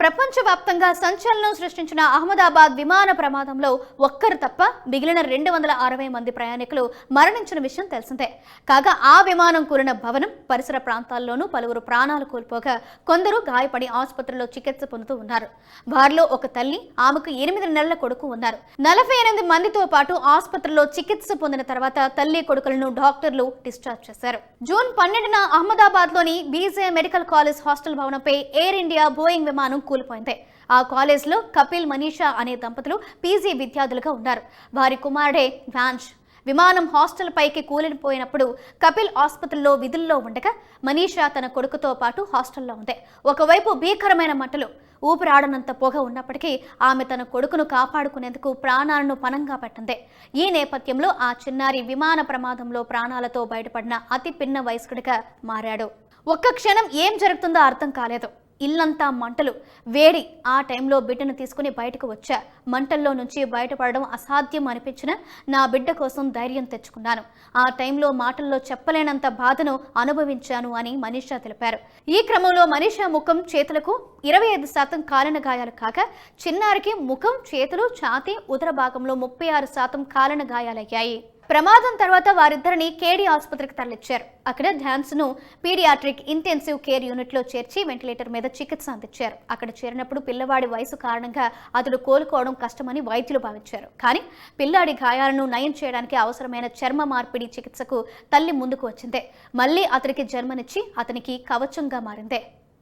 ప్రపంచవ్యాప్తంగా సంచలనం సృష్టించిన అహ్మదాబాద్ విమాన ప్రమాదంలో ఒక్కరు తప్ప మిగిలిన రెండు వందల అరవై మంది ప్రయాణికులు మరణించిన విషయం తెలిసిందే. కాగా ఆ విమానం కూలిన భవనం పరిసర ప్రాంతాల్లోనూ పలువురు ప్రాణాలు కోల్పోగా కొందరు గాయపడి ఆసుపత్రిలో చికిత్స పొందుతూ ఉన్నారు. వారిలో ఒక తల్లి ఆమెకు ఎనిమిది నెలల కొడుకు ఉన్నారు. నలభై ఎనిమిది మందితో పాటు ఆసుపత్రిలో చికిత్స పొందిన తర్వాత తల్లి కొడుకులను డాక్టర్లు డిశ్చార్జ్ చేశారు. జూన్ పన్నెండున అహ్మదాబాద్లోని B J medical college hostel భవనంపై Air India Boeing విమానం కూలిపోయింది. ఆ కాలేజ్లో కపిల్ మనీషా అనే దంపతులు పీజీ విద్యార్థులుగా ఉన్నారు. వారి కుమారుడే వ్యాన్ష్. విమానం హాస్టల్ పైకి కూలిపోయినప్పుడు కపిల్ ఆసుపత్రిలో విధుల్లో ఉండగా మనీషా తన కొడుకుతో పాటు హాస్టల్లో ఉంది. ఒకవైపు భీకరమైన మంటలు ఊపిరాడనంత పొగ ఉన్నప్పటికీ ఆమె తన కొడుకును కాపాడుకునేందుకు ప్రాణాలను పనంగా పెట్టింది. ఈ నేపథ్యంలో ఆ చిన్నారి విమాన ప్రమాదంలో ప్రాణాలతో బయటపడిన అతి పిన్న వయస్కుడిగా మారాడు. ఒక్క క్షణం ఏం జరుగుతుందో అర్థం కాలేదు. ఇల్లంతా మంటలు. వేడి ఆ టైంలో బిడ్డను తీసుకుని బయటకు వచ్చా. మంటల్లో నుంచి బయటపడడం అసాధ్యం అనిపించిన నా బిడ్డ కోసం ధైర్యం తెచ్చుకున్నాను. ఆ టైంలో మాటల్లో చెప్పలేనంత బాధను అనుభవించాను అని మనీషా తెలిపారు. ఈ క్రమంలో మనీషా ముఖం చేతులకు ఇరవై ఐదు శాతం కాలిన గాయాలు కాగా చిన్నారికి ముఖం చేతులు ఛాతీ ఉదర భాగంలో ముప్పై ఆరు శాతం కాలిన గాయాలయ్యాయి. ప్రమాదం తర్వాత వారిద్దరిని కేడీ ఆసుపత్రికి తరలించారు. అక్కడ ధ్యాన్స్ను పీడియాట్రిక్ ఇంటెన్సివ్ కేర్ యూనిట్లో చేర్చి వెంటిలేటర్ మీద చికిత్స అందించారు. అక్కడ చేరినప్పుడు పిల్లవాడి వయసు కారణంగా అతడు కోలుకోవడం కష్టమని వైద్యులు భావించారు. కానీ పిల్లాడి గాయాలను నయం చేయడానికి అవసరమైన చర్మ మార్పిడి చికిత్సకు తల్లి ముందుకు వచ్చిందే. మళ్ళీ అతనికి జన్మనిచ్చి అతనికి కవచంగా మారిందే.